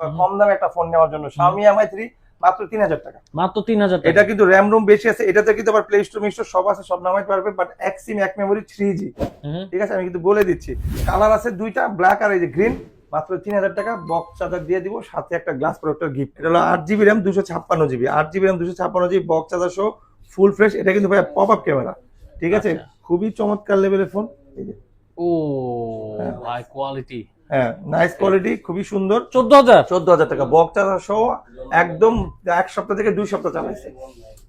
কম দামে একটা ফোন নেওয়ার জন্য। Xiaomi Mi 3 মাত্র 3000 টাকা। মাত্র তিন হাজার এটা কিন্তু র্যাম রুম বেশি আছে এটাতে কিন্তু আবার প্লে স্টোর মিস্টোর সব আছে সব নামাইতে পারবে বাট এক সিম এক মেমোরি 3G ঠিক আছে? আমি কিন্তু বলে দিচ্ছি। কালার আছে দুইটা ব্ল্যাক আর এই যে গ্রিন মাত্র তিন হাজার টাকা বক্স চার্জার দিয়ে দিব সাথে একটা গ্লাস প্রোডাক্টের গিফট এটা হলো আট জিবি র্যাম দুশো ছাপ্পান্ন জিবি আট জিবি র্যাম দুশো ছাপ্পান্ন জিবি বক্স চার্জার সহ ফুল ফ্রেশ এটা কিন্তু ভাই পপ আপ ক্যামেরা ঠিক আছে? আচ্ছা। খুবই চমৎকার লেভেলের ফোন এই যে। ও হাই কোয়ালিটি হ্যাঁ নাইস কোয়ালিটি খুবই সুন্দর। চোদ্দ হাজার? চোদ্দ হাজার টাকা। বক্স চার্জার সহ একদম এক সপ্তাহ থেকে দুই সপ্তাহ চালাইছে।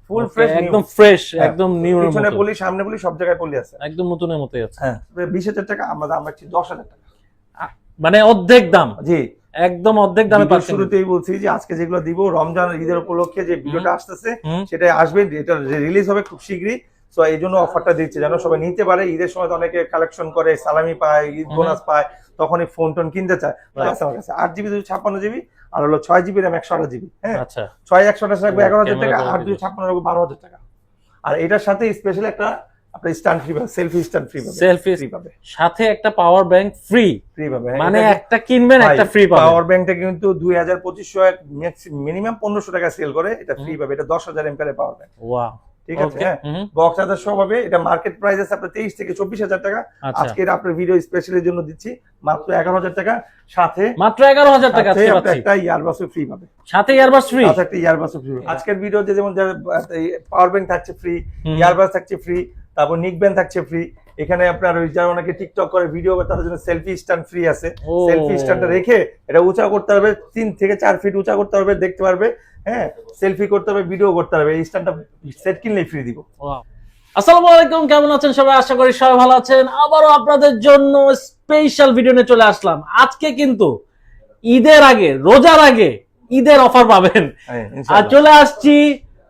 ফুল ফ্রেশ একদম ফ্রেশ হ্যাঁ, একদম নিউ পিছনে পলি সামনে পলি সব জায়গায় পলি আছে। একদম নতুনের মতোই আছে। হ্যাঁ বিশ হাজার টাকা আমরা দাম রাখছি দশ হাজার টাকা। মানে অর্ধেক দাম। জি। একদম অর্ধেক দামে পাচ্ছেন। শুরুতেই বলছি যে আজকে যেগুলো দিব রমজান ঈদের উপলক্ষে যে ভিডিওটা আসতেছে সেটা আসবে এটা রিলিজ হবে খুব শীঘ্রই। তো এই জন্য অফারটা দিচ্ছে যেন সবাই নিতে পারে। ঈদের সময় অনেকে কালেকশন করে সালামি পায় ঈদ বোনাস পায়। তখনই ফোন টোন কিনতে চায়. আছে আমার কাছে আট জিবি দুশো ছাপ্পান্ন জিবি আর হলো ছয় জিবি র্যাম একশো আঠাশ জিবি হ্যাঁ? আচ্ছা। ছয় একশো আঠাশ রাখবে এগারো হাজার টাকা আট দুশো ছাপ্পান্ন রাখবে বারো হাজার টাকা। আর এটার সাথে স্পেশাল একটা আপনার স্ট্যান্ড ফ্রি পাবে সেলফি স্ট্যান্ড ফ্রি পাবে Selfie ফ্রি পাবে। সাথে একটা পাওয়ার ব্যাংক ফ্রি ফ্রি পাবে হ্যাঁ, মানে একটা কিনবেন একটা ফ্রি পাবেন। পাওয়ার ব্যাংকটা কিন্তু দুই হাজার পঁচিশশো মিনিমাম পনেরোশো টাকা সেল করে এটা ফ্রি পাবে এটা দশ হাজার এমপিয়ারের পাওয়ার ব্যাংক ওয়াও ঠিক আছে? বক্স সব হবে এটা মার্কেট প্রাইস আছে আপনার তেইশ থেকে চব্বিশ হাজার টাকা। আচ্ছা। আজকে এটা আপনার ভিডিও স্পেশালের জন্য দিচ্ছি। মাত্র এগারো হাজার টাকা। সাথে মাত্র এগারো হাজার টাকা একটা ইয়ারবাসও ফ্রি পাবে। সাথে ইয়ারবাস ফ্রি সাথে একটা ইয়ারবাসও ফ্রি আজকের ভিডিওতে যেমন পাওয়ার ব্যাংক থাকছে ফ্রি ইয়ারবাস থাকছে ফ্রি তারপর নিক ব্যান্ড থাকছে ফ্রি এখানে আপনার ওই যারা অনেকে টিকটক করে ভিডিও তাদের জন্য সেলফি স্ট্যান্ড ফ্রি আছে। সেলফি স্ট্যান্ডটা রেখে এটা উঁচা করতে পারবে তিন থেকে চার ফিট উঁচা করতে পারবে দেখতে পারবে। হ্যাঁ সেলফি করতে হবে ভিডিও করতে হবে এই স্ট্যান্ডটা সেট কিনলে ফ্রি দিব। আসসালামু আলাইকুম কেমন আছেন সবাই? আশা করি সবাই ভালো আছেন। আবারও আপনাদের জন্য স্পেশাল ভিডিও নিয়ে চলে আসলাম। আজকে কিন্তু ঈদের আগে রোজার আগে ঈদের অফার পাবেন। হ্যাঁ, আর চলে আসছি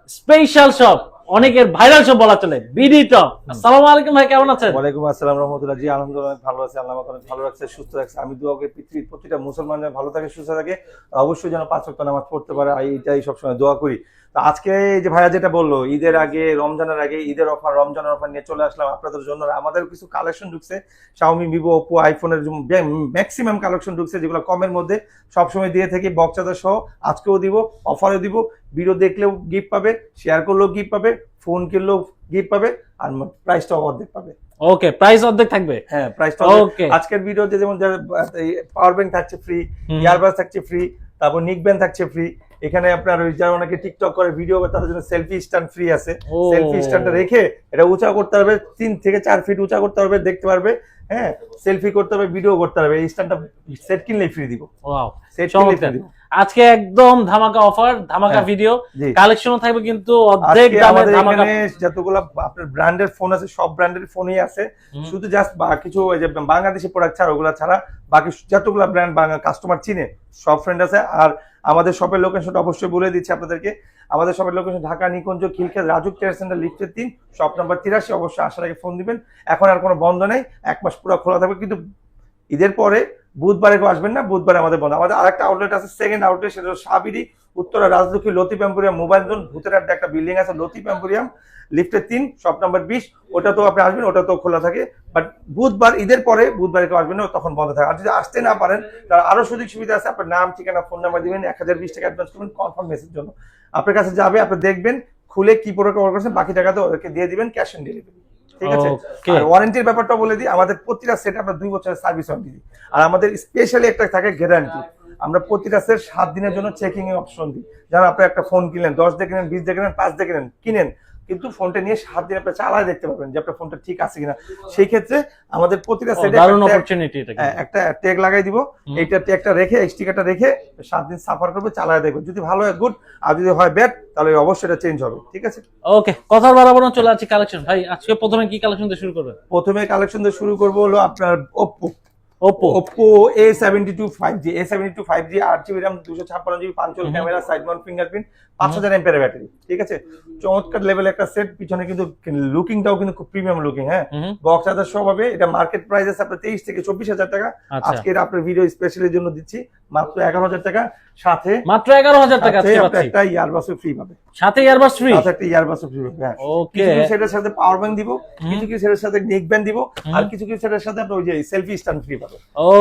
স্পেশাল শপ অনেকের ভাইরাল সব বলা চলে। টপ আসসালামু আলাইকুম ভাই, কেমন আছেন? ওয়ালাইকুম আসসালাম রহমতুল্লাহ। জি, আলহামদুলিল্লাহ ভালো আছে। আল্লাহ আমাকে ভালো রাখছে, সুস্থ রাখছে। আমি দোয়া করি পৃথিবীর প্রতিটা মুসলমান যেন ভালো থাকে, সুস্থ থাকে, অবশ্যই যেন পাঁচ ওয়াক্ত নামাজ পড়তে পারে। এইটাই সবসময় দোয়া করি। তো আজকে যে ভাইয়া যেটা বলল ঈদের আগে রমজানের আগে ঈদের অফার রমজানের অফার নিয়ে চলে আসলাম আপনাদের জন্য। আমাদের কিছু কালেকশন ঢুকছে শাওমি ভিভো ওপো আইফোনের ম্যাক্সিমাম কালেকশন ঢুকছে যেগুলো কমের মধ্যে সবসময় দিয়ে থাকি বক্স চার্জার সহ। আজকেও দিব অফারও দিব। ভিডিও দেখলেও গিফট পাবে শেয়ার করলেও গিফট পাবে ফোন কিনলেও গিফট পাবে আর প্রাইসটাও অর্ধেক পাবে। ওকে প্রাইস অর্ধেক থাকবে? হ্যাঁ প্রাইসটা ওকে আজকের ভিডিওতে যেমন পাওয়ার ব্যাংক থাকছে ফ্রি। ইয়ারবাস থাকছে ফ্রি তারপর নিক ব্যান্ড থাকছে ফ্রি এখানে আপনার ওই যারা অনেকে টিকটক করে ভিডিও করে তাদের জন্য সেলফি স্ট্যান্ড ফ্রি আছে। সেলফি স্ট্যান্ডটা রেখে এটা উঁচা করতে পারবে তিন থেকে চার ফিট উঁচা করতে পারবে দেখতে পারবে হ্যাঁ? সেলফি করতে হবে ভিডিও করতে পারবে এই স্ট্যান্ডটা সেট কিনলেই ফ্রি দিব। ওয়াও সেট কিনলেই ফ্রি দিব। আজকে একদম ধামাকা অফার ধামাকা হ্যাঁ, ভিডিও জি। কালেকশনও থাকবে কিন্তু অর্ধেক দামে ধামাকা। যতগুলো আপনার ব্র্যান্ডের ফোন আছে সব ব্র্যান্ডের ফোনই আছে। শুধু জাস্ট কিছু ওই যে বাংলাদেশি প্রোডাক্ট ছাড়া ওগুলা ছাড়া বাকি যতগুলো ব্র্যান্ড কাস্টমার চিনে সব ফ্রেন্ড আছে। আর আমাদের শপের লোকেশনটা অবশ্যই বলে দিচ্ছি আপনাদেরকে। আমাদের শপের location Dhaka Nikunja Khilkhet Rajuk care centre লিফটের তিন শপ নাম্বার তিরাশি। অবশ্যই আসার আগে ফোন দিবেন। এখন আর কোনো বন্ধ নেই। এক মাস পুরো খোলা থাকবে। কিন্তু ঈদের পরে বুধবারে কেউ আসবেন না, বুধবারে আমাদের বন্ধ। আমাদের আরেকটা আউটলেট আছে সেকেন্ড আউটলেট সেটা হলো Sabri, Uttara Rajlakshmi Latif emporium mobile zone, ভূতের আড্ডা একটা বিল্ডিং আছে, লতিফ এম্পোরিয়াম লিফটের তিন শপ নাম্বার বিশ ওটা তো আপনি আসবেন ওটা তো খোলা থাকে। বাট বুধবার, ঈদের পরে বুধবারে কেউ আসবেন তখন বন্ধ থাকে। আর যদি আসতে না পারেন তার আরও সুযোগ সুবিধা আছে, আপনার নাম, ঠিকানা ফোন নাম্বার দিবেন, এক হাজার বিশ টাকা অ্যাডভান্স করবেন কনফার্ম মেসেজ জন্য। আপনার কাছে যাবে, আপনি দেখবেন, খুলে কি অর্ডার করেছেন, বাকি টাকা তো ওদেরকে দিয়ে দিবেন ক্যাশ অন ডেলিভারি ঠিক আছে? আর ওয়ারেন্টির ব্যাপারটা বলে দিই আমাদের প্রতিটা সেট আমরা দুই বছরের সার্ভিস ওয়ারেন্টি দিই। আর আমাদের স্পেশালি একটা থাকে গ্যারান্টি আমরা প্রতিটা সেট সাত দিনের জন্য চেকিং এর অপশন দিই। যারা আপনি একটা ফোন কিনলেন দশ দিয়ে কিনেন বিশ দিয়ে কিনেন পাঁচ দিয়ে কিনেন কিনেন কিন্তু ফোনটা নিয়ে সাত দিন আপনি চালায় দেখতে পারবেন যে আপনার ফোনটা ঠিক আছে কিনা। সেই ক্ষেত্রে আমাদের প্রতিটা সেটে দারুণ অপরচুনিটি এটা একটা ট্যাগ লাগাই দিব। এইটা ট্যাগটা রেখে স্টিকারটা রেখে সাত দিন সাফার করবে চালায় দেখবে। যদি ভালো হয় গুড আর যদি হয় ব্যাড তাহলে অবশ্যই এটা চেঞ্জ হবে ঠিক আছে? ওকে কথার বাড়াবো না চলে আসছি কালেকশন ভাই আজকে প্রথমে কি কালেকশন দিয়ে শুরু করবে প্রথমে কালেকশন দিয়ে শুরু করব হলো আপনার Oppo Oppo Oppo A seventy two five G A seventy two five G আট জিবি র্যাম দুশো ছাপ্পান্ন জিবি পাঁচল ক্যামেরা সাইড মাউন্ট ফিঙ্গারপ্রিন্ট পাঁচ হাজার এমপের ব্যাটারি ঠিক আছে? চমৎকার লেভেল একটা সেট পিছনে কিন্তু লুকিংটাও কিন্তু খুব প্রিমিয়াম লুকিং হ্যাঁ? বক্স চার্জার সব হবে এটা মার্কেট প্রাইস আছে আপনার তেইশ থেকে চব্বিশ হাজার টাকা। আচ্ছা। আজকে এটা আপনার ভিডিও স্পেশালের জন্য দিচ্ছি মাত্র এগারো হাজার টাকা। সাথে মাত্র এগারো হাজার টাকা একটা ইয়ারবাসও ফ্রি পাবে। সাথে ইয়ারবাস ফ্রি সাথে একটা ইয়ারবাসও ফ্রি পাবে হ্যাঁ। ওকে কিছু কিছু সেটার সাথে পাওয়ার ব্যাংক দিব কিছু কিছু সেটার সাথে নেক ব্যান্ড দিব আর কিছু কিছু সেটার সাথে আপনি ওই যে সেলফি স্ট্যান্ড ফ্রি পাবে।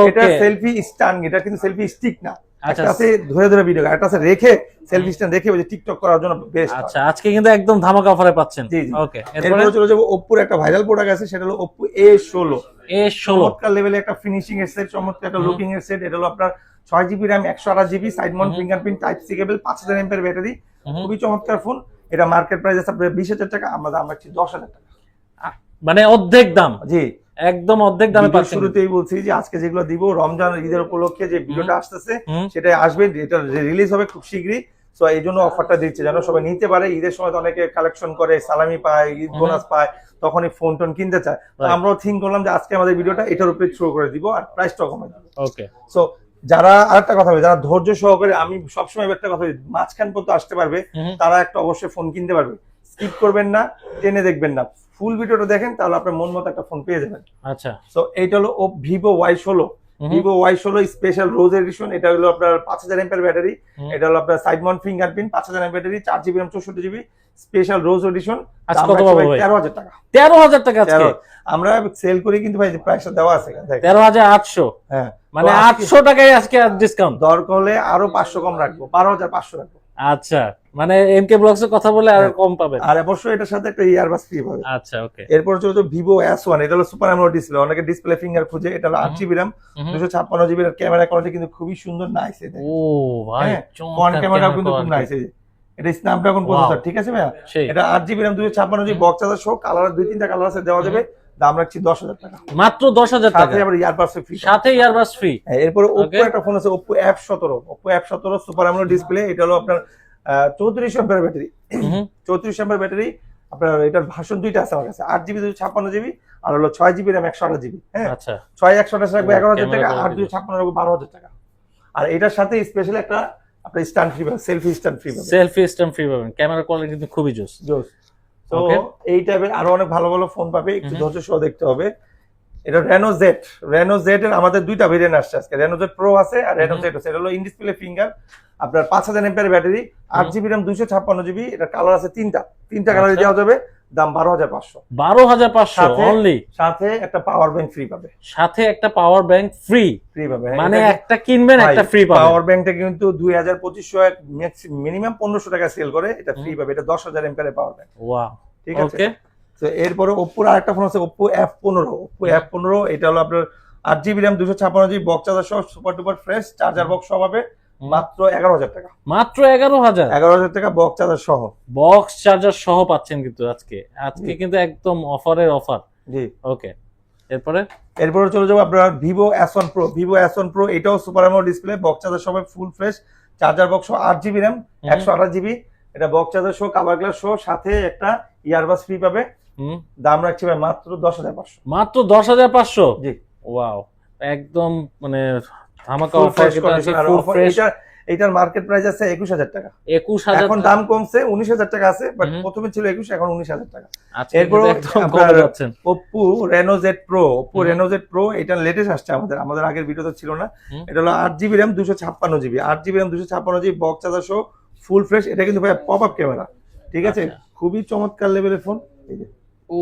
এটা ওকে সেলফি স্ট্যান্ড এটা কিন্তু সেলফি স্টিক না। আচ্ছা একটা আছে ধরে ধরে ভিডিও একটা আছে রেখে সেলফি স্ট্যান্ড রেখে ওই যে টিকটক করার জন্য বেস্ট আচ্ছা আজকে কিন্তু একদম ধামাকা অফারে পাচ্ছেন। জি, জি। ওকে এরপরে? এরপরে চলে যাব ওপ্পোর একটা ভাইরাল প্রোডাক্ট আছে সেটা হলো ওপ্পো এ ষোলো। এ ষোলো। চমৎকার লেভেলে একটা ফিনিশিং এর সেট চমৎকার একটা লুকিং এর সেট এটা হলো আপনার ছয় জিবি র্যাম একশো আঠাশ জিবি সাইড মাউন্ট হুম। ফিঙ্গারপ্রিন্ট টাইপ সি কেবল পাঁচ হাজার এমপের ব্যাটারি খুবই চমৎকার ফোন এটা মার্কেট প্রাইস আছে আপনার বিশ হাজার টাকা আমরা দাম রাখছি দশ হাজার টাকা। মানে অর্ধেক দাম। জি। একদম অর্ধেক দামে পাচ্ছেন। শুরুতেই বলছি যে আজকে যেগুলো দিব রমজান ঈদের উপলক্ষে যে ভিডিওটা আসতেছে। সেটা আসবে। এটা রিলিজ হবে খুব শীঘ্রই। তো এই জন্য অফারটা দিচ্ছে। যেন সবাই নিতে পারে। ঈদের সময় তো অনেকে কালেকশন করে সালামি পায় ঈদ বোনাস পায় তখনই ফোন টোন কিনতে চায়। তো আমরাও থিঙ্ক করলাম যে আজকে আমাদের ভিডিওটা এটার উপরে শুরু করে দিব আর প্রাইসটাও কমাই যাবে। ওকে সো যারা আরেকটা কথা বলি যারা ধৈর্য সহকারে আমি সবসময় একটা কথা মাঝখান পর্যন্ত আসতে পারবে তারা একটা অবশ্যই ফোন কিনতে পারবে। স্কিপ করবেন না টেনে দেখবেন না। ফুল ভিডিওটা দেখেন তাহলে আপনার মন মতো একটা ফোন পেয়ে যাবেন। আচ্ছা। সো এইটা হলো ও ভিভো ওয়াই ষোলো ভিভো ওয়াই ষোলো স্পেশাল রোজ এডিশন এটা হলো আপনার পাঁচ হাজার এমপের ব্যাটারি এটা হলো আপনার সাইড মাউন্ট ফিঙ্গারপ্রিন্ট পাঁচ হাজার ব্যাটারি চার জিবি র্যাম চৌষট্টি জিবি স্পেশাল রোজ এডিশন? তেরো হাজার টাকা। তেরো হাজার টাকা আমরা সেল করি কিন্তু ভাই প্রাইসটা দেওয়া আছে তেরো হাজার আটশো? হ্যাঁ। মানে আটশো টাকায় আজকে ডিসকাউন্ট দরকার হলে আরও পাঁচশো কম রাখব বারো হাজার পাঁচশো রাখব। আচ্ছা মানে এম কে ব্লগস এর কথা বলে আর। কম পাবেন। আর অবশ্যই এটার সাথে একটা ইয়ারবাস ফ্রি পাবে আচ্ছা ওকে। এরপর চলে তো ভিভো এস ওয়ান এটা হলো সুপার অ্যামোলেড ডিসপ্লে অনেকে ডিসপ্লে ফিঙ্গার খুঁজে এটা হলো আট জিবি র্যাম দুশো ছাপ্পান্ন জিবি ক্যামেরা কোয়ালিটি কিন্তু খুবই সুন্দর নাইস এটা। ও ভাই ক্যামেরাও camera কিন্তু খুব। নাইস এটা স্ন্যাপড্রাগন. প্রসেসর ঠিক আছে ভাইয়া? এটা আট জিবি র্যাম দুশো ছাপ্পান্ন জিবি বক্স আছে সহ কালার দুই তিনটা কালার আছে দেওয়া যাবে। দাম রাখছি দশ হাজার টাকা। মাত্র দশ হাজার টাকা। আবার ইয়ারবাস ফ্রি সাথে ইয়ারবাস ফ্রি এরপরে ওপো একটা ফোন আছে ওপো এফ সতেরো। ওপো এফ সতেরো সুপার অ্যামোলেড ডিসপ্লে এটা হলো আপনার চৌত্রিশ এম্পের ব্যাটারি চৌত্রিশ এম্পের ব্যাটারি আপনার এটার ভাষণ দুইটা আছে আমার কাছে। আট জিবি দুশো ছাপ্পান্ন জিবি আর হলো ছয় জিবি র্যাম একশো আঠাশ জিবি হ্যাঁ আচ্ছা। ছয় একশো আঠাশ রাখবে এগারো হাজার টাকা quality দুশো ছাপ্পান্ন রাখবে বারো হাজার টাকা। আর এটার সাথে স্পেশাল একটা আপনার stand free selfie stand free selfie stand free পাবেন। ক্যামেরা কোয়ালিটি কিন্তু খুবই জোস। জোস। তো এই টাইপের আরও অনেক ভালো ভালো ফোন পাবে একটু. ধৈর্য সহ দেখতে হবে এটা রেনো জেড রেনো জেড এর আমাদের দুইটা ভেরিয়েন্ট আসছে আজকে রেনো জেড প্রো আছে আর রেনো. জেড আছে এটা হলো ইনডিসপ্লে ফিঙ্গার আপনার পাঁচ হাজার এমপের ব্যাটারি আট. জিবি র্যাম দুইশো ছাপ্পান্ন জিবি এটা কালার আছে তিনটা তিনটা কালারে আচ্ছা। দেওয়া যাবে দাম বারো হাজার পাঁচশো। বারো হাজার পাঁচশো সাথে- অনলি সাথে একটা পাওয়ার ব্যাংক ফ্রি পাবে। সাথে একটা পাওয়ার ব্যাংক ফ্রি ফ্রি পাবে মানে একটা কিনবেন একটা ফ্রি পাবেন। পাওয়ার ব্যাংকটা কিন্তু দুই হাজার পঁচিশশো মিনিমাম পনেরোশো টাকা সেল করে এটা ফ্রি পাবে এটা দশ হাজার এমপের পাওয়ার ব্যাংক ওয়াও ঠিক আছে? তো এরপরে ওপ্পোর আরেকটা ফোন আছে ওপ্পো এফ পনেরো। ওপ্পো এফ পনেরো এটা হলো আপনার আট জিবি র্যাম দুশো ছাপ্পান্ন জিবি বক্স চার্জার সহ super duper fresh charger box সহ পাবে। মাত্র এগারো হাজার টাকা। মাত্র এগারো হাজার? এগারো হাজার টাকা বক্স চার্জার সহ। বক্স চার্জার সহ পাচ্ছেন কিন্তু আজকে। আজকে কিন্তু একদম অফারের অফার। জি। ওকে এরপরে? এরপরে চলে যাব আপনার Vivo S one pro Vivo S one pro এটাও সুপার অ্যামো ডিসপ্লে বক্স চার্জার সহ ফুল ফ্রেশ চার্জার বক্স আট জিবি র্যাম একশো আঠাশ জিবি এটা বক্স চার্জার সহ কাভার গ্লাস সহ সাথে একটা ইয়ারবাস ফ্রি পাবে। হুম। দাম রাখছি ভাই মাত্র দশ হাজার পাঁচশো। মাত্র দশ হাজার পাঁচশো? জি। ওয়াও একদম মানে ধামাকা অফার ফ্রেশ আছে ফুল ফ্রেশ এটার মার্কেট প্রাইস আছে একুশ হাজার টাকা। একুশ হাজার এখন দাম কমছে উনিশ হাজার টাকা আছে বাট প্রথমে ছিল একুশ এখন উনিশ হাজার টাকা। যাচ্ছেন। Oppo Reno Z pro Oppo. Reno Z pro এটা লেটেস্ট আসছে আমাদের আমাদের আগের ভিডিওতে ছিল না। এটা হলো আট জিবি র্যাম দুশো ছাপ্পান্ন জিবি আট জিবি র্যাম দুশো ছাপ্পান্ন জিবি বক্স চার্জার সহ ফুল ফ্রেশ এটা কিন্তু ভাই পপ আপ ক্যামেরা ঠিক আছে? আচ্ছা। খুবই চমৎকার লেভেলের ফোন ও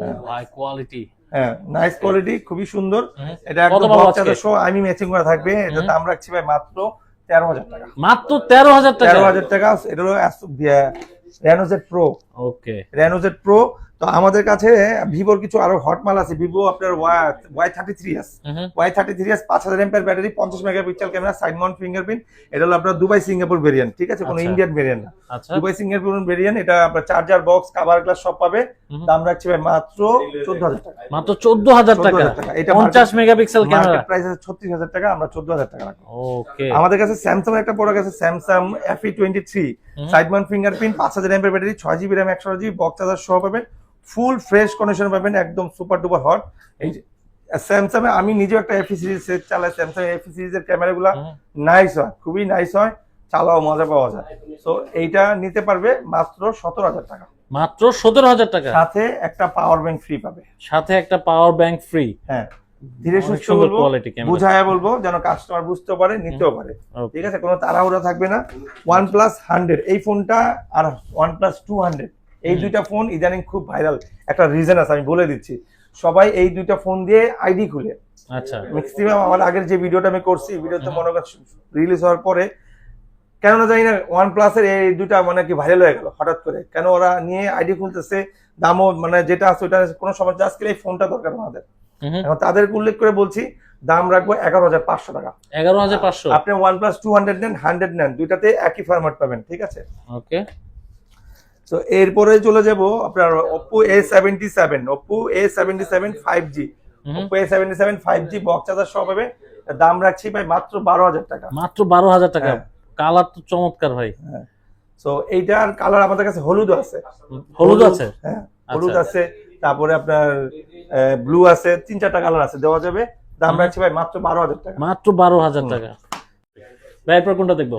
হ্যাঁ। হাই কোয়ালিটি হ্যাঁ নাইস কোয়ালিটি খুবই সুন্দর। এটা একদম সহ আমি ম্যাচিং করা থাকবে। এটা। দাম রাখছি ভাই মাত্র তেরো হাজার টাকা। মাত্র তেরো হাজার টাকা? তেরো হাজার টাকা। এটা হলো Reno Z pro okay Reno Z pro তো আমাদের কাছে ভিভোর কিছু আরও হট মাল আছে। ভিভো আপনার Y thirty three S Y thirty three S পাঁচ হাজার এমপের ব্যাটারি পঞ্চাশ megapixel camera side mount fingerprint এটা হলো আপনার দুবাই সিঙ্গাপুর ভেরিয়েন্ট ঠিক আছে? কোনো আচ্ছা। ইন্ডিয়ান ভেরিয়েন্ট না। আচ্ছা। দুবাই সিঙ্গাপুর ভেরিয়েন্ট এটা আপনার চার্জার বক্স কাভার গ্লাস সব পাবে। দাম রাখছি ভাই মাত্র চোদ্দ হাজার টাকা। মাত্র চোদ্দ হাজার টাকা। এটা পঞ্চাশ মেগাপিক্সেল ক্যামেরা প্রাইস আছে ছত্রিশ হাজার টাকা আমরা চোদ্দ হাজার টাকা রাখব। ওকে আমাদের কাছে স্যামসাং একটা প্রোডাক্ট আছে Samsung F E twenty three. Side mount fingerprint পাঁচ হাজার এমপের ব্যাটারি ছয় জিবি র্যাম একশো বক্স চার্জার সহ পাবেন ফুল ফ্রেশ কন্ডিশন পাবেন একদম সুপার ডুপার হট এই স্যামসাং এ আমি নিজেও একটা এফি সিরিজ চালাই স্যামসাং এফি সিরিজের ক্যামেরাগুলো। নাইস হয় খুবই নাইস হয় চালাও মজা পাওয়া যায়। তো এইটা নিতে পারবে মাত্র সতেরো হাজার টাকা। মাত্র সতেরো হাজার টাকা। সাথে একটা পাওয়ার ব্যাংক ফ্রি পাবে। সাথে একটা পাওয়ার ব্যাংক ফ্রি হ্যাঁ। ধীরে সুস্থ বলব বুঝায়া বলব যেন কাস্টমার বুঝতে পারে নিতেও পারে। ঠিক আছে কোনো তাড়াহুড়া থাকবে না। ওয়ান প্লাস হান্ড্রেড এই ফোনটা আর ওয়ান প্লাস টু হান্ড্রেড এই দুইটা ফোন ইদানিং খুব ভাইরাল একটা রিজন আছে আমি বলে দিচ্ছি। সবাই এই দুইটা ফোন দিয়ে আইডি খুলে। আচ্ছা। ম্যাক্সিমাম আমার আগের যে ভিডিওটা আমি করছি ভিডিওতে মনে রিলিজ হওয়ার পরে কেন না জানি না ওয়ান প্লাসের এই দুটা মানে কি ভাইরাল হয়ে গেল হঠাৎ করে। কেন ওরা নিয়ে আইডি খুলতেছে দামও মানে যেটা আছে ওটা কোনো সমস্যা আজকে এই ফোনটা দরকার আমাদের। এখন তাদেরকে উল্লেখ করে বলছি দাম রাখব এগারো হাজার পাঁচশো টাকা। এগারো হাজার পাঁচশো? আপনি ওয়ান প্লাস টু হান্ড্রেড নেন হান্ড্রেড নেন দুইটাতে একই ফরম্যাট পাবেন ঠিক আছে? ওকে তো এরপরে চলে যাব আপনার Oppo A seventy seven Oppo A seventy seven five G Oppo A seventy seven five G box charger সহ পাবে দাম রাখছি ভাই মাত্র বারো হাজার টাকা। মাত্র বারো হাজার টাকা। হ্যাঁ। কালার তো চমৎকার ভাই। তো এইটার কালার আমাদের কাছে হলুদ আছে। হলুদ আছে? হ্যাঁ হলুদ আচ্ছা। আছে। তারপরে আপনার ব্লু আছে তিন চারটা কালার আছে দেওয়া যাবে। দাম। রাখছি ভাই মাত্র বারো হাজার টাকা। মাত্র বারো হাজার টাকা। ভাই এরপর কোনটা দেখব?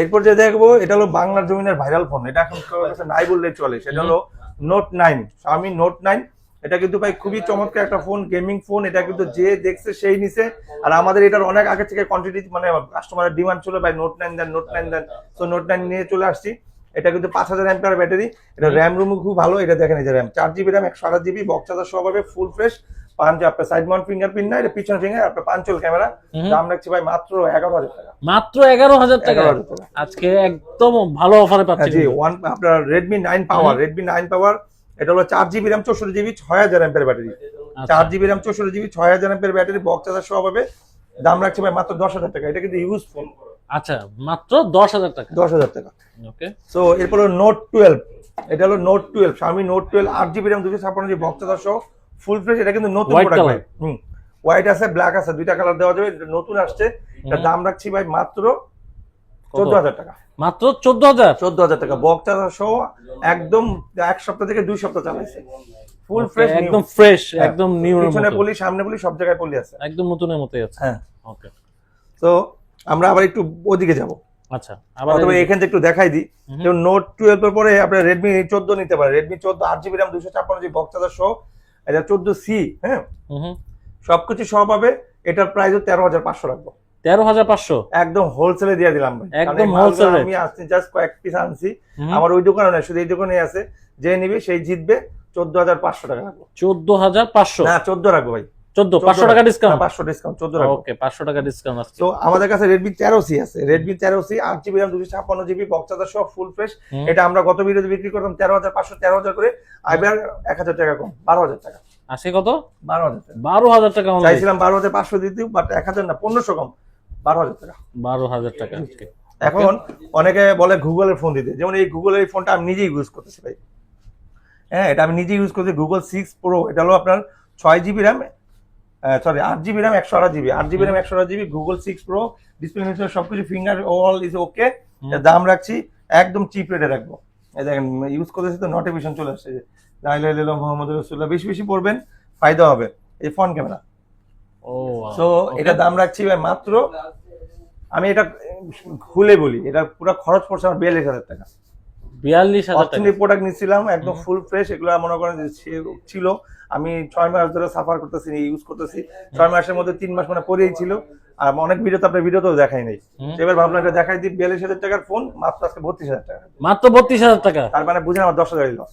এরপর যে দেখব এটা হলো বাংলার জমিনের ভাইরাল ফোন এটা এখন নাই বললে চলে। সেটা হলো নোট নাইন আমি নোট নাইন এটা কিন্তু ভাই খুবই চমৎকার একটা ফোন গেমিং ফোন এটা কিন্তু যে দেখছে সেই নিছে। আর আমাদের এটার অনেক আগে থেকে কোয়ান্টিটি মানে কাস্টমারের ডিমান্ড ছিল। ভাই নোট নাইন দেন নোট নাইন দেন। তো নোট নাইন নিয়ে চলে আসছি। এটা কিন্তু পাঁচ হাজার অ্যাম্পিয়ার ব্যাটারি এটা র্যাম রুম খুব ভালো এটা দেখেন এই যে র্যাম চার জিবি র্যাম একশো আঠাশ জিবি বক্স চার্জার সহ পাবে ফুল ফ্রেশ পাঁচ আপনার সাইড মাউন্ট ফিঙ্গারপ্রিন্ট না এটা পিছনে ফিঙ্গার আপনার পাঁচল ক্যামেরা দাম রাখছি ভাই মাত্র এগারো হাজার টাকা। মাত্র এগারো হাজার টাকা। আজকে একদম ভালো অফারে পাচ্ছি হ্যাঁ, জি ওয়ান আপনার Redmi nine power Redmi nine power এটা হলো চার জিবি র্যাম চৌষট্টি জিবি ছয় হাজার এম্পের ব্যাটারি আচ্ছা। চার জিবি র্যাম চৌষট্টি জিবি ছয় হাজার এম্পের ব্যাটারি বক্স চার্জার সহ পাবে দাম রাখছে ভাই মাত্র দশ হাজার টাকা। এটা কিন্তু ইউজফুল আচ্ছা মাত্র দশ হাজার টাকা। দশ হাজার টাকা। ওকে সো এরপর নোট টুয়েলভ এটা হলো নোট টুয়েলভ স্বামী নোট টুয়েলভ আট জিবি র্যাম দুশো ছাপ্পান্ন জিবি বক্স চার্জার সহ। ফুল ফ্রেশ এটা কিন্তু নতুন প্রোডাক্ট ভাই। হুম। হোয়াইট আছে ব্ল্যাক আছে দুইটা কালার দেওয়া যাবে। নতুন আসছে। এটা দাম রাখছি ভাই মাত্র কত? চোদ্দ হাজার টাকা। মাত্র চোদ্দ হাজার? চোদ্দ হাজার টাকা। বক্স চার্জার সহ একদম এক সপ্তাহ থেকে দুই সপ্তাহ চালাইছে। ফুল ফ্রেশ একদম ফ্রেশ হ্যাঁ। একদম নিউ পিছনে পলি সামনে পলি সব জায়গায় পলি আছে। একদম নতুনের মতোই আছে। হ্যাঁ। ওকে তো আমরা আবার একটু ওদিকে যাব। আচ্ছা আবার এখান থেকে একটু দেখাই দিই। যেমন নোট টুয়েলভ এর পরে আপনার রেডমি চোদ্দ নিতে পারে। রেডমি চোদ্দ আট জিবি র্যাম দুশো ছাপ্পান্ন জিবি বক্স চার্জার সহ। এটা চোদ্দ সি হ্যাঁ। সবকিছু সহ পাবে। এটার প্রাইস তেরো হাজার পাঁচশো রাখব। তেরো হাজার পাঁচশো? একদম হোলসেলে দিয়ে দিলাম ভাই। একদম rate। আমি আসছি জাস্ট কয়েক পিস আনছি। আমার ওই দোকানে না শুধু এই দোকানে আছে। যে নিবে সেই জিতবে। চোদ্দ হাজার পাঁচশো টাকা রাখব। চোদ্দ হাজার পাঁচশো? না চোদ্দ রাখব ভাই। চোদ্দ পাঁচশো টাকা ডিসকাউন্ট পাঁচশো ডিসকাউন্ট ওকে টাকা। ডিসকাউন্ট আছে তো আমাদের কাছে আছে। রেডমি তেরো সি আট জিবি র্যাম দুশো ছাপ্পান্ন জিবি বক্স চার্জার সহ ফুল ফ্রেশ এটা আমরা গত ভিডিওতে বিক্রি করতাম তেরো হাজার পাঁচশো তেরো হাজার করে। এবার এক হাজার টাকা কম বারো হাজার টাকা। আসে কত? টাকা। চাইছিলাম দিতে বাট এক হাজার না পনেরোশো কম বারো হাজার টাকা। বারো হাজার টাকা এখন অনেকে বলে গুগলের ফোন দিতে। যেমন এই গুগলের এই ফোনটা আমি নিজেই ইউজ করতেছি ভাই। হ্যাঁ এটা আমি নিজেই ইউজ করছি গুগল সিক্স প্রো এটা হলো আপনার ছয় জিবি র্যাম সরি আট জিবি র্যাম একশো আঠাশ জিবি আট জিবি র্যাম একশো আঠাশ GB Google six pro display meter সবকিছু ফিঙ্গার অল ইজ ওকে দাম রাখছি একদম চিপ রেটে রাখব। এই দেখেন ইউজ করতেছি তো নোটিফিকেশন চলে আসছে। যে লাইলা মোহাম্মদ রসুল্লাহ বেশি বেশি পড়বেন ফায়দা হবে। এই ফোন ক্যামেরা ও সো এটা দাম রাখছি ভাই মাত্র আমি এটা খুলে বলি এটা পুরো খরচ পড়ছে আমার বিয়াল্লিশ হাজার টাকা। বিয়াল্লিশ হাজার প্রোডাক্ট নিচ্ছিলাম একদম ফুল ফ্রেশ এগুলো মনে করেন যে ছিল। আমি ছয় মাস ধরে সাফার করতেছি ইউজ করতেছি। ছয় মাসের মধ্যে তিন মাস মানে পরেই ছিল। আর অনেক ভিডিও তো আপনার ভিডিওতেও দেখাই নাই। এবার ভাবলাম এটা দেখাই দিই বিয়াল্লিশ হাজার টাকার ফোন মাত্র আজকে বত্রিশ হাজার টাকা। মাত্র বত্রিশ হাজার টাকা? তার মানে আমার দশ হাজার লস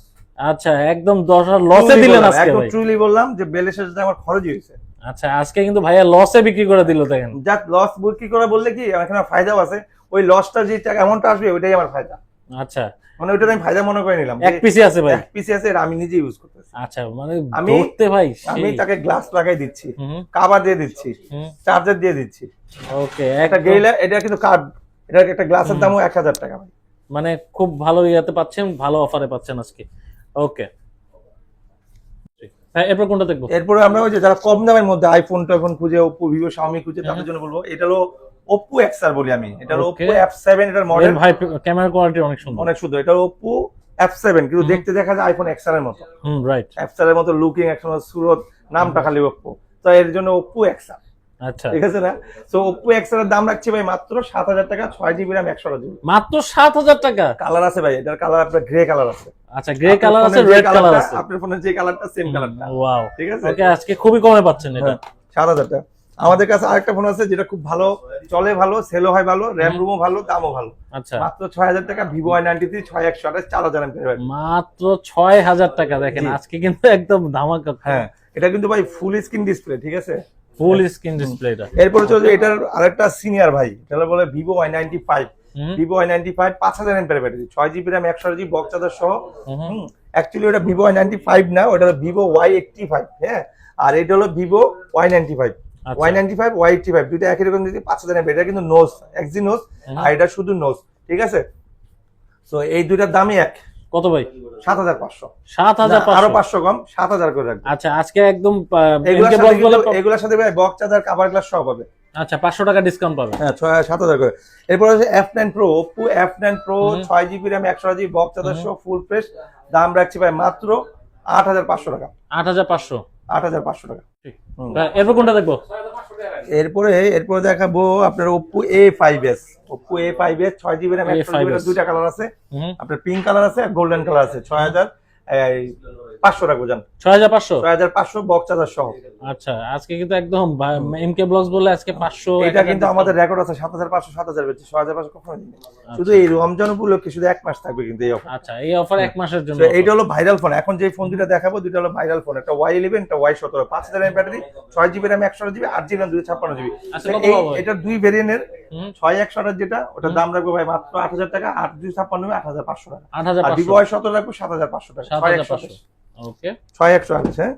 আচ্ছা একদম দশ হাজার লসে দিলেন আজকে একদম ট্রুলি বললাম যে বিয়াল্লিশ হাজার টাকা আমার খরচই হয়েছে। আচ্ছা আজকে কিন্তু ভাইয়া লসে বিক্রি করে দিল দেখেন। যাক লস বিক্রি করে বললে কি এখানে ফায়দাও আছে। ওই লসটা যে টাকা অ্যামাউন্টটা আসবে ওইটাই আমার ফায়দা। আচ্ছা মানে ওইটা আমি ফায়দা মনে করে নিলাম এক পিসি আছে ভাই। এক পিসি আছে এটা আমি নিজে ইউজ করতেছি। আচ্ছা মানে আমি- ধরতে ভাই আমি তাকে গ্লাস লাগাই দিচ্ছি কাভার দিয়ে দিচ্ছি চার্জার দিয়ে দিচ্ছি। ওকে একটা গেইলা এটা কিন্তু কার্ড এটা একটা গ্লাসের দামও এক হাজার টাকা ভাই। মানে খুব ভালো ইয়াতে পাচ্ছেন ভালো অফারে পাচ্ছেন আজকে। ওকে হ্যাঁ এরপর কোনটা দেখব? এরপরে আমরা ওই যে যারা কম দামের মধ্যে আইফোন টোফোন খুঁজে ওপো ভিভো শাওমি খুঁজে তাদের জন্য বলব এটা হলো ওপো এক্সআর বলি আমি। এটা. ওপো এফ সেভেন এটার মডেল ভাই ক্যামেরা কোয়ালিটি অনেক সুন্দর। অনেক সুন্দর। এটা ওপো এফ সেভেন কিন্তু দেখতে দেখা যায় আইফোন এক্সআর এর মতো। হুম রাইট এক্সআর এর মতো লুকিং একসময় সুরত নামটা খালি ওপো তো এর জন্য ওপো এক্সআর আচ্ছা। ঠিক আছে না? তো ওপো এক্সআর এর দাম রাখছি ভাই মাত্র সাত হাজার টাকা ছয় জিবি র্যাম একশো জিবি মাত্র সাত হাজার টাকা? কালার আছে ভাই এটার কালার আপনার গ্রে কালার আছে। আচ্ছা গ্রে কালার আছে রেড কালার আছে। আপনার ফোনের যে কালারটা সেম কালারটা ওয়াও ঠিক আছে? ওকে আজকে খুবই কমে পাচ্ছেন এটা। হ্যাঁ, সাত হাজার টাকা। আমাদের কাছে আরেকটা ফোন আছে যেটা খুব ভালো চলে ভালো সেলও হয় ভালো র্যাম রুমও ভালো দামও ভালো। আচ্ছা। মাত্র ছয় হাজার টাকা ভিভো ওয়াই নাইনটি থ্রি ছয় একশো আঠাশ চার হাজার মাত্র ছয় হাজার টাকা দেখেন আজকে কিন্তু একদম ধামাকা হ্যাঁ এটা কিন্তু ভাই ফুল স্ক্রিন ডিসপ্লে ঠিক আছে? ফুল স্ক্রিন ডিসপ্লেটা এরপরে চলে যায় এটার আরেকটা সিনিয়র ভাই এটা বলে Vivo Y ninety five Vivo Y ninety five পাঁচ হাজার এমপের ব্যাটারি ছয় জিবি র্যাম একশো জিবি বক্স চার্জার সহ। অ্যাকচুয়ালি ওটা ভিভো ওয়াই নাইনটি ফাইভ না ওটা ভিভো ওয়াই এইটটি ফাইভ হ্যাঁ? আর এটা হলো Vivo Y ninety five. Y ninety five Y eighty five দুইটা একই রকম যদি পাঁচ হাজার এটা কিন্তু এক্সি নোস হুম। আর এটা শুধু নোস ঠিক আছে? তো এই দুইটার দামই এক। কত ভাই? সাত হাজার পাঁচশো। সাত হাজার আরও পাঁচশো কম সাত হাজার করে রাখব। আচ্ছা আজকে একদম এগুলোর সাথে বক্স চার্জার কাভার গ্লাস সব হবে। আচ্ছা পাঁচশো টাকা ডিসকাউন্ট পাবে। হ্যাঁ ছয় সাত হাজার করে। এরপর হচ্ছে F nine pro Oppo F nine pro ছয় জিবি র্যাম একশো জিবি বক্স চার্জার হুম। সহ ফুল ফ্রেশ দাম রাখছি ভাই মাত্র আট হাজার পাঁচশো টাকা। আট হাজার পাঁচশো। আট হাজার পাঁচশো টাকা। এরপর কোনটা দেখব? এরপরে এরপরে দেখাবো আপনার Oppo A five S Oppo A five S ছয় জিবি র্যাম দুইটা কালার আছে। আপনার পিঙ্ক কালার আছে আর গোল্ডেন কালার আছে ছয় হাজার। পাঁচশো রাখব জান। ছয় হাজার পাঁচশো? ছয় হাজার পাঁচশো বক্স চার্জার সহ। আচ্ছা আজকে কিন্তু একদম এমকে ব্লগস বলে আজকে পাঁচশো এটা কিন্তু আমাদের রেকর্ড আছে সাত হাজার পাঁচশো সাত হাজার বেশি ছয় হাজার পাঁচশো কখনো শুধু এই রমজান উপলক্ষে শুধু এক মাস থাকবে কিন্তু এই অফার আচ্ছা এই অফার এক মাসের জন্য তো এইটা হলো ভাইরাল ফোন এখন যে ফোন দুটা দেখাবো দুটো হলো ভাইরাল ফোন একটা ওয়াই ইলেভেন একটা ওয়াই সতেরো। পাঁচ হাজার এম ব্যাটারি ছয় জিবি র্যাম একশো জিবি আট জিবি র্যাম দুই ছাপ্পান্ন জিবি আচ্ছা, কত দুই ভেরিয়েন্টের ছয় একশো যেটা ওটার দাম রাখব ভাই মাত্র আট হাজার টাকা আট দুই ছাপ্পান্ন আট হাজার পাঁচশো টাকা। আট হাজার আর ভিভো ওয়াই সতেরো রাখব সাত হাজার পাঁচশো টাকা ছয় একশো ওকে ছয় একশো হ্যাঁ?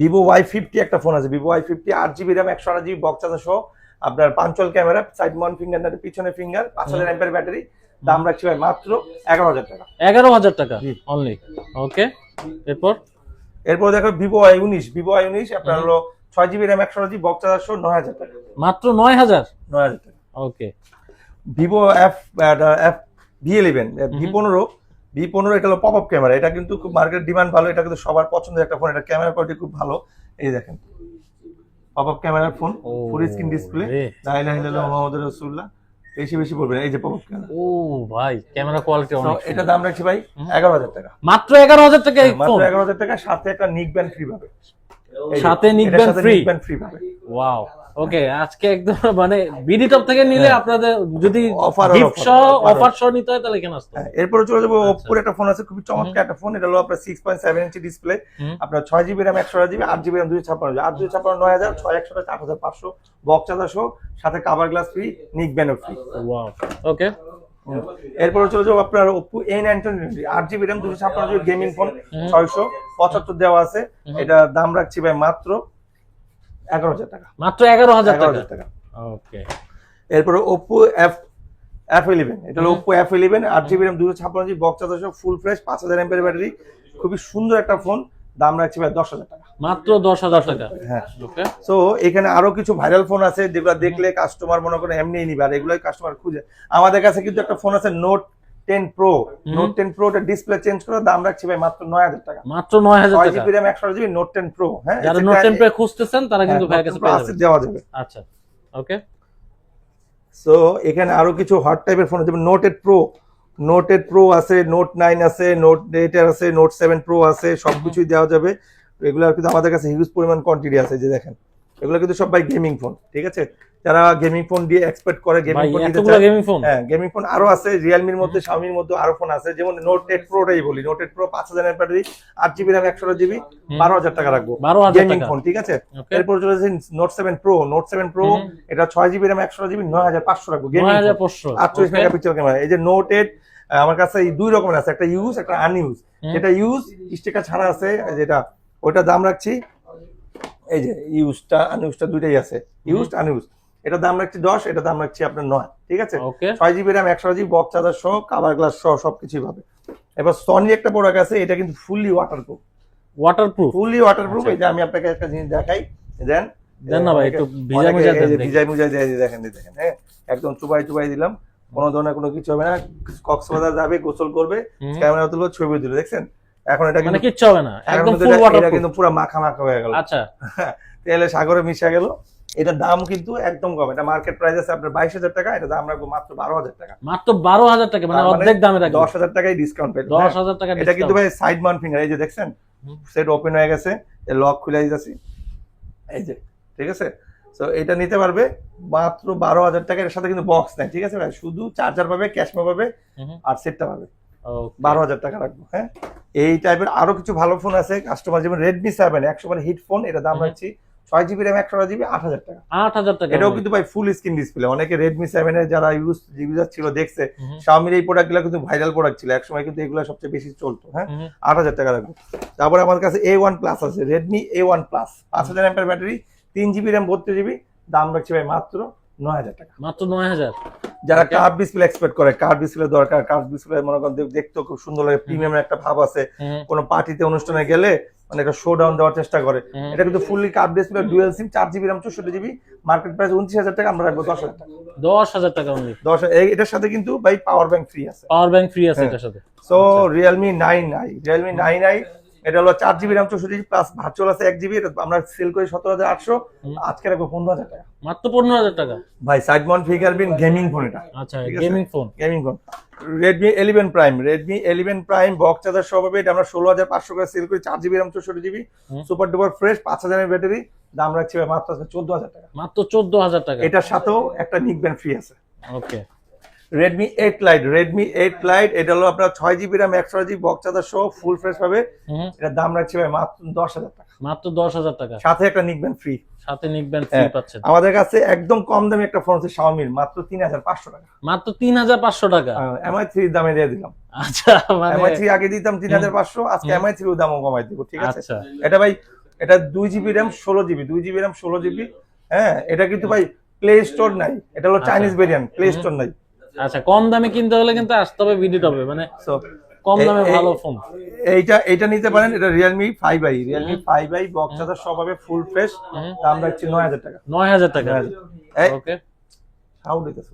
ভিভো ওয়াই ফিফটি একটা ফোন আছে। ভিভো ওয়াই ফিফটি আট জিবি র্যাম একশো আট জিবি বক্স সহ। আপনার punch hole camera side mount finger পিছনে ফিঙ্গার পাঁচ হাজার এমপের ব্যাটারি দাম রাখছি ভাই মাত্র এগারো হাজার টাকা। এগারো হাজার টাকা অনলি ওকে এরপর? এরপর দেখো ভিভো ওয়াই উনিশ। ভিভো ওয়াই উনিশ আপনার হলো ছয় জিবি র্যাম একশো জিবি বক্স চার্জার নয় হাজার টাকা। মাত্র নয় হাজার? নয় হাজার টাকা। Okay Vivo F F V eleven V পনেরো ভি পনেরো এটা হলো পপ আপ ক্যামেরা এটা কিন্তু খুব মার্কেট ডিমান্ড ভালো এটা কিন্তু সবার পছন্দের একটা ফোন এটা ক্যামেরা কোয়ালিটি খুব ভালো। এই দেখেন পপ আপ ক্যামেরার ফোন ফুল স্ক্রিন ডিসপ্লে রে। লা ইলাহা ইল্লাল্লাহ মুহাম্মাদুর রাসূলুল্লাহ বেশি বেশি বলবেন এই যে পপ আপ ক্যামেরা ও ভাই ক্যামেরা কোয়ালিটি অনেক এটা দাম রাখছি ভাই এগারো হাজার টাকা। মাত্র এগারো হাজার টাকা এই মাত্র ফোন এগারো হাজার টাকা সাথে একটা নিক ব্যান্ড ফ্রি পাবে। সাথে নিক ব্যান্ড নিক ব্যান্ড ফ্রি পাবে। ওয়াও ওকে আজকে একদম মানে বিডি টপ থেকে নিলে হ্যাঁ। আপনাদের যদি গিফট সহ অফার সহ নিতে হয় তাহলে কেন আসতো হ্যাঁ, এরপরে চলে যাব আচ্ছা। ওপ্পোর একটা ফোন আছে খুবই চমৎকার একটা ফোন এটা হলো আপনার six point seven inch display আপনার ছয় জিবি র্যাম একশো জিবি আট জিবি র্যাম দুই ছাপ্পান্ন আট দুই ছাপ্পান্ন নয় হাজার ছয় একশো আট হাজার পাঁচশো। বক্স চার্জার সহ সাথে কাভার গ্লাস ফ্রি নিক ব্যানও ফ্রি ওয়াও ওকে এরপরে চলে যাব আপনার ওপ্পো এ নাইন টোয়েন্টি আট জিবি র্যাম দুশো ছাপ্পান্ন জিবি গেমিং ফোন ছয়শো পঁচাত্তর দেওয়া আছে। এটা দাম রাখছি ভাই মাত্র এগারো হাজার টাকা। মাত্র এগারো হাজার এগারো টাকা হাজার টাকা। ওকে এরপরে ওপ্পো এফ এফ ইলেভেন এটা হলো। ওপ্পো এফ ইলেভেন আট জিবি র্যাম দুশো ছাপ্পান্ন GB box charger full fresh পাঁচ হাজার এমপের ব্যাটারি খুবই সুন্দর একটা ফোন দাম রাখছি ভাই দশ হাজার টাকা। মাত্র দশ হাজার টাকা? হ্যাঁ। ওকে সো এখানে আরও কিছু ভাইরাল ফোন আছে যেগুলো দেখলে কাস্টমার মনে করেন এমনি নিবে আর এগুলোই কাস্টমার খুঁজে। আমাদের কাছে কিন্তু একটা ফোন আছে note ten pro note ten pro display change করে দাম রাখছি ভাই মাত্র নয় হাজার টাকা। মাত্র নয় হাজার ছয় জিবি র্যাম একশো জিবি নোট টেন প্রো হ্যাঁ? যারা নোট টেন পে খুঁজতেছেন তারা কিন্তু হ্যাঁ, ভাইয়ের কাছে পেয়ে যাবে। আচ্ছা ওকে। সো এখানে আরও কিছু হট টাইপের ফোন আছে note eight pro note eight pro আছে নোট নাইন আছে নোট এইট আছে নোট সেভেন প্রো আছে সবকিছুই দেওয়া যাবে। এগুলোর কিন্তু আমাদের কাছে হিউজ পরিমাণ কোয়ান্টিটি আছে যে দেখেন। এগুলো কিন্তু সব ভাই গেমিং ফোন ঠিক আছে? যারা গেমিং ফোন দিয়ে এক্সপেক্ট করে গেমিং ফোন নিতে এতগুলো চায় গেমিং ফোন হ্যাঁ গেমিং ফোন আরও আছে রিয়েলমির মধ্যে শাওমির মধ্যে আরও ফোন আছে যেমন নোট এইট প্রোটাই বলি। নোট এইট প্রো পাঁচ হাজার ব্যাটারি আট জিবি র্যাম একশো জিবি হুম। বারো হাজার টাকা রাখব। গেমিং ফোন ঠিক আছে? এরপর চলে আসছে note seven pro note seven pro এটা ছয় জিবি র্যাম একশো জিবি নয় হাজার পাঁচশো রাখব নয় গেমিং হাজার পাঁচশো আটচল্লিশ মেগাপিক্সেল ক্যামেরা এই যে নোট এইট আমার কাছে এই দুই রকমের আছে একটা ইউজ একটা আনইউজ। যেটা ইউজ স্টিকার ছাড়া আছে যেটা ওইটা দাম রাখছি। এই যে ইউজটা আনইউজটা দুইটাই আছে। ইউজ আনইউজ এটা দাম রাখছি দশ এটা দাম রাখছি আপনার নয় ঠিক আছে? ছয় জিবি র্যাম একশো জিবি বক্স চার্জার সহ কাভার গ্লাস সহ সবকিছুই পাবে। এবার সনি একটা প্রোডাক্ট আছে এটা কিন্তু fully waterproof waterproof fully waterproof এই যে আমি আপনাকে একটা জিনিস দেখাই দেন দেন না ভাই, একটু ভিজা অনেকে মুজা দেন। ভিজাই মুজাই দিয়ে দেখেন দেখেন হ্যাঁ? একদম চুবাই চুবাই দিলাম কোনো ধরনের কোনো কিছু হবে না কক্সবাজার যাবে গোসল করবে ক্যামেরা তুলবে ছবি তুলে দেখছেন? এখন এটা মানে কিন্তু কিচ্ছু হবে না একদম ফুল এটা- এটা কিন্তু পুরো মাখা মাখা হয়ে গেল। আচ্ছা। তেলে সাগরে মিশে গেল এটার দাম কিন্তু একদম কম। এটা মার্কেট প্রাইস আছে আপনার বাইশ হাজার টাকা এটা দাম রাখব মাত্র বারো হাজার টাকা। মাত্র বারো হাজার টাকা মানে মানে অর্ধেক দামে রাখবে। দশ হাজার টাকায় ডিসকাউন্ট পেয়ে দশ হাজার টাকা এটা কিন্তু ভাই সাইড মাউন্ট ফিঙ্গার এই যে দেখছেন সেট ওপেন হয়ে গেছে লক খুলে দিতেছি এই যে ঠিক আছে? তো এটা নিতে পারবে মাত্র বারো হাজার টাকা এর সাথে কিন্তু বক্স নেই ঠিক আছে ভাই? শুধু চার্জার পাবে ক্যাশমা পাবে আর সেটটা পাবে. বারো হাজার টাকা রাখব হ্যাঁ? এই টাইপের আরও কিছু ভালো ফোন আছে কাস্টমার যেমন রেডমি সেভেন একশো মানে হিট ফোন এটা দাম। রাখছি ছয় জিবি র্যাম একশো জিবি আট হাজার টাকা। আট হাজার টাকা এটাও কিন্তু ভাই ফুল স্ক্রিন ডিসপ্লে অনেকে রেডমি সেভেন এর যারা ইউজ ইউজার ছিল দেখছে। শাওমির এই প্রোডাক্টগুলো কিন্তু ভাইরাল প্রোডাক্ট ছিল। একসময় কিন্তু এগুলো সবচেয়ে বেশি চলতো হ্যাঁ? আট হাজার টাকা লাগবে তারপরে আমার কাছে এ ওয়ান প্লাস আছে রেডমি এ ওয়ান প্লাস পাঁচ হাজার অ্যাম্পের ব্যাটারি তিন জিবি র্যাম বত্রিশ জিবি দাম রাখছি ভাই মাত্র নয় হাজার টাকা। মাত্র নয় হাজার? যারা. কার্ভ ডিসপ্লে এক্সপেক্ট করে কার্ভ ডিসপ্লে দরকার কার্ভ ডিসপ্লে মনে করেন দেখ- দেখতেও খুব সুন্দর লাগে প্রিমিয়াম একটা ভাব আছে। কোনো পার্টিতে অনুষ্ঠানে গেলে মানে একটা শো ডাউন দেওয়ার চেষ্টা করে। এটা কিন্তু fully curve display dual SIM চার জিবি র্যাম চৌষট্টি জিবি মার্কেট প্রাইস উনত্রিশ হাজার টাকা আমরা রাখব দশ হাজার টাকা। দশ হাজার টাকা অনলি দশ এটার সাথে কিন্তু ভাই পাওয়ার ব্যাংক ফ্রি আছে। পাওয়ার ব্যাংক ফ্রি আছে হ্যাঁ। এটার সাথে। So Realme nine i Realme nine i এটা হলো চার জিবি র্যাম চৌষট্টি প্লাস ভার্চুয়াল আছে এক জিবি আমরা সেল করি সতেরো হাজার আটশো আজকে রাখব পনেরো হাজার টাকা। মাত্র পনেরো হাজার টাকা? ভাই side mount fingerprint gaming phone এটা আচ্ছা gaming phone gaming phone Redmi eleven prime Redmi eleven prime box charger সহ পাবে এটা আমরা ষোলো হাজার পাঁচশো করে সেল করি চার জিবি র্যাম চৌষট্টি জিবি সুপার ডুপার ফ্রেশ পাঁচ হাজারের ব্যাটারি দাম রাখছি মাত্র চোদ্দ হাজার টাকা। মাত্র চোদ্দ হাজার টাকা। এটার সাথেও একটা নিক ব্যান্ড ফ্রি আছে। Okay Redmi eight lite Redmi eight lite এটা হলো আপনার ছয় জিবি র্যাম একশো জিবি বক্স চার্জার সহ ফুল ফ্রেশ পাবে। এটার দাম রাখছি ভাই মাত্র দশ হাজার টাকা। মাত্র দশ হাজার টাকা। সাথে একটা নিকবেন ফ্রি সাথে নিক ব্যান্ড ফ্রি হ্যাঁ। পাচ্ছেন। আমাদের কাছে একদম কম দামে একটা ফোন আছে শাওমির মাত্র তিন হাজার পাঁচশো টাকা। মাত্র তিন হাজার পাঁচশো টাকা। এমআই থ্রি দামে দিয়ে দিলাম। আচ্ছা মানে এমআই থ্রি আগে দিতাম তিন হাজার পাঁচশো আজকে এমআই থ্রির দামও কমাই দিব ঠিক আছে? আচ্ছা। এটা ভাই এটা দুই জিবি র্যাম ষোলো জিবি দুই জিবি র্যাম ষোলো জিবি হ্যাঁ এটা কিন্তু ভাই প্লে স্টোর নাই। এটা হলো। চাইনিজ ভেরিয়েন্ট প্লে স্টোর নাই। আচ্ছা কম দামে কিনতে হলে কিন্তু আসতে হবে ভিডিও হবে মানে কম দামে ভালো ফোন এইটা এইটা নিতে পারেন এটা Realme five i Realme five i box charger সব হবে ফুল ফ্রেশ। দাম রাখছি নয় হাজার টাকা। নয় হাজার টাকা? এই ওকে সাউন্ড দিতেছে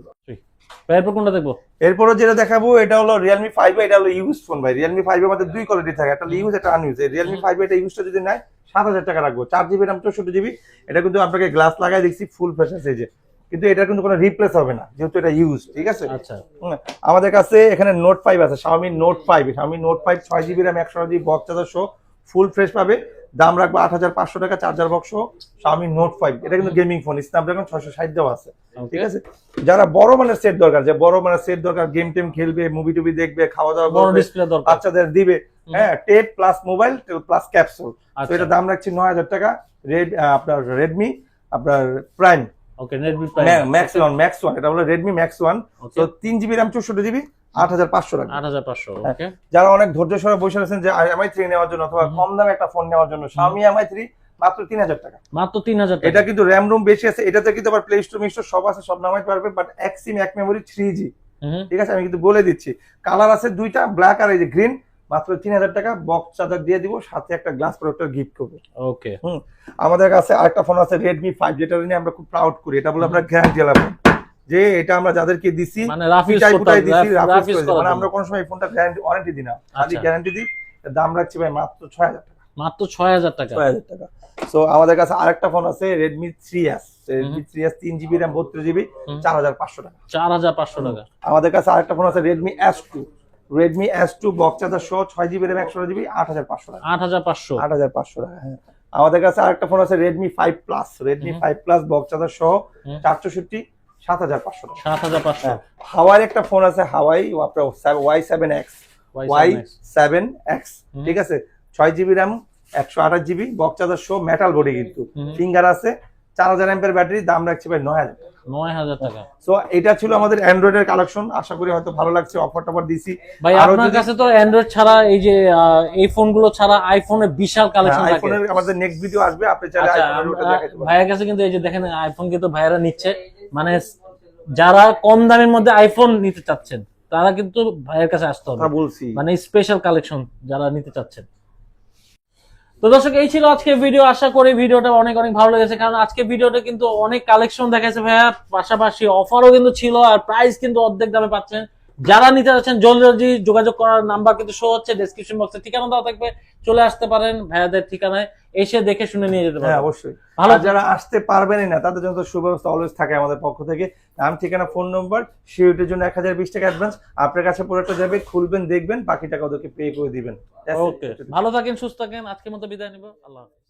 এরপর কোনটা দেখব? এরপরও যেটা দেখাবো এটা হলো রিয়েলমি ফাইভ এটা হলো ইউজ ফোন ভাই। রিয়েলমি ফাইভ এর মধ্যে দুই কোয়ালিটি থাকে একটা ইউজ একটা আনইউজ রিয়েলমি ফাইভ এটা ইউজটা যদি নেয় সাত হাজার টাকা রাখব। চার জিবি র্যাম চৌষট্টি জিবি এটা কিন্তু আপনাকে গ্লাস লাগাই দেখছি ফুল ফ্রেশ আছে এই যে। কিন্তু এটা কিন্তু কোনো রিপ্লেস হবে না যেহেতু এটা ইউজ ঠিক আছে? আচ্ছা। আমাদের কাছে এখানে নোট ফাইভ আছে Xiaomi note five Xiaomi note five ছয় জিবি র্যাম একশো জিবি বক্স চার্জার শো ফুল ফ্রেশ পাবে। দাম রাখব আট হাজার পাঁচশো টাকা charger box Xiaomi note five এটা কিন্তু গেমিং ফোন স্ন্যাপড্রাগন ছয়শো ষাট দেওয়া আছে ঠিক আছে? যারা বড় মানের সেট দরকার যে বড় মানের সেট দরকার গেম টেম খেলবে মুভি টুভি দেখবে খাওয়া দাওয়া বড় ডিসপ্লে দরকার। বাচ্চাদের দিবে হ্যাঁ tape plus mobile plus capsule তো আচ্ছা। এটা দাম রাখছি নয় হাজার টাকা রেড আপনার রেডমি আপনার প্রাইম ওকে নেটবি ম্যাক্স ওয়ান ম্যাক্স ওয়ান এটা হলো রেডমি ম্যাক্স ওয়ান তো তিন জিবি র্যাম চৌষট্টি জিবি আট হাজার পাঁচশো টাকা আট হাজার পাঁচশো হ্যাঁ। যারা অনেক ধৈর্য সরে বসে আছেন যে এমআই থ্রি নেওয়ার জন্য অথবা কম দামে একটা ফোন নেওয়ার জন্য Xiaomi এমআই থ্রি মাত্র তিন হাজার টাকা। মাত্র তিন হাজার এটা কিন্তু র্যাম রুম বেশি আছে এটাতে কিন্তু আবার প্লে স্টোর মিস্টোর সব আছে সব নামাইতে পারবে বাট এক সিম এক মেমোরি থ্রি জি ঠিক আছে? আমি কিন্তু বলে দিচ্ছি। কালার আছে দুইটা ব্ল্যাক আর এই যে গ্রিন মাত্র তিন হাজার টাকা বক্স চার্জার দিয়ে দিব সাথে একটা গ্লাস প্রোডাক্টর গিফট করবে। ওকে হুম আমাদের কাছে আরেকটা ফোন আছে রেডমি ফাইভ যেটা নিয়ে আমরা খুব প্রাউড করি এটা বলে আমরা গ্যারান্টি ফোন যে এটা আমরা যাদেরকে দিছি মানে পিটাই করতে দিছি মানে আমরা কোনো সময় এই ফোনটা গ্যারান্টি ওয়ারেন্টি দিই না। খালি আচ্ছা। গ্যারান্টি দিই দাম রাখছি ভাই মাত্র ছয় হাজার টাকা। মাত্র ছয় হাজার টাকা। ছয় হাজার টাকা। সো আমাদের কাছে আরেকটা ফোন আছে Redmi three S Redmi three S তিন জিবি র্যাম বত্রিশ জিবি চার হাজার পাঁচশো টাকা। চার হাজার পাঁচশো টাকা। আমাদের কাছে আরেকটা ফোন আছে Redmi S two Redmi S two box charger সহ ছয় জিবি র্যাম একশো জিবি আট হাজার পাঁচশো টাকা। আট হাজার পাঁচশো। আট হাজার পাঁচশো টাকা হ্যাঁ। আমাদের কাছে আরেকটা ফোন আছে Redmi five plus Redmi. Five plus box charger সহ। চারশোষট্টি সাত হাজার পাঁচশো টাকা। সাত হাজার পাঁচশো। হ্যাঁ। হাওয়াই একটা ফোন আছে হাওয়াই আপনার Y seven X Y seven X ঠিক আছে? ছয় জিবি র্যাম একশো আঠাশ জিবি বক্স চার্জার শো মেটাল বডি কিন্তু। ফিঙ্গার আছে চার হাজার এম্পের ব্যাটারি দাম রাখছে ভাই নয় হাজার নয় হাজার টাকা। সো এটা ছিল আমাদের কালেকশন আশা করি হয়তো ভালো লাগছে অফার টফার দিছি। ভাই আপনার কাছে তো অ্যান্ড্রয়েড ছাড়া এই যে এই ফোনগুলো ছাড়া আইফোনের বিশাল কালেকশন থাকে। আইফোনের আমাদের নেক্সট ভিডিও আসবে আপনি চাইলে আচ্ছা আইফোনের ওটা দেখাতে পারেন। ভাইয়ের কাছে কিন্তু এই যে দেখেন আইফোন কিন্তু ভাইয়েরা নিচ্ছে। মানে যারা কম দামের মধ্যে আইফোন নিতে চাচ্ছেন তারা কিন্তু ভাইয়ের কাছে আসতে হবে। বলছি। মানে স্পেশাল কালেকশন যারা নিতে চাচ্ছেন। তো দর্শক, এই ছিল আজকে ভিডিও আশা করি ভিডিওটা অনেক অনেক ভালো লেগেছে, কারণ আজকে ভিডিওটা কিন্তু অনেক কালেকশন দেখাচ্ছে ভাইয়া। পাশাপাশি অফারও কিন্তু ছিল, আর প্রাইস কিন্তু অর্ধেক দামে পাচ্ছেন। যারা নিতে যাচ্ছেন জলদি যোগাযোগ করার নাম্বার কিন্তু শো হচ্ছে ডেসক্রিপশন বক্সে ঠিকানা দেওয়া থাকবে চলে আসতে পারেন ভাইয়াদের ঠিকানায় এসে দেখে শুনে নিয়ে যেতে হ্যাঁ পারেন অবশ্যই। ভালো যারা আসতে পারবেনই না তাদের জন্য তো সুব্যবস্থা অলওয়েজ থাকে আমাদের পক্ষ থেকে। নাম ঠিকানা ফোন নম্বর সিউরিটির জন্য এক হাজার বিশ টাকা অ্যাডভান্স আপনার কাছে প্রোডাক্টটা যাবে খুলবেন দেখবেন বাকি টাকা ওদেরকে পে করে দিবেন। ওকে ভালো থাকেন সুস্থ থাকেন। আজকের মতো বিদায় নিব। আল্লাহ হাফেজ।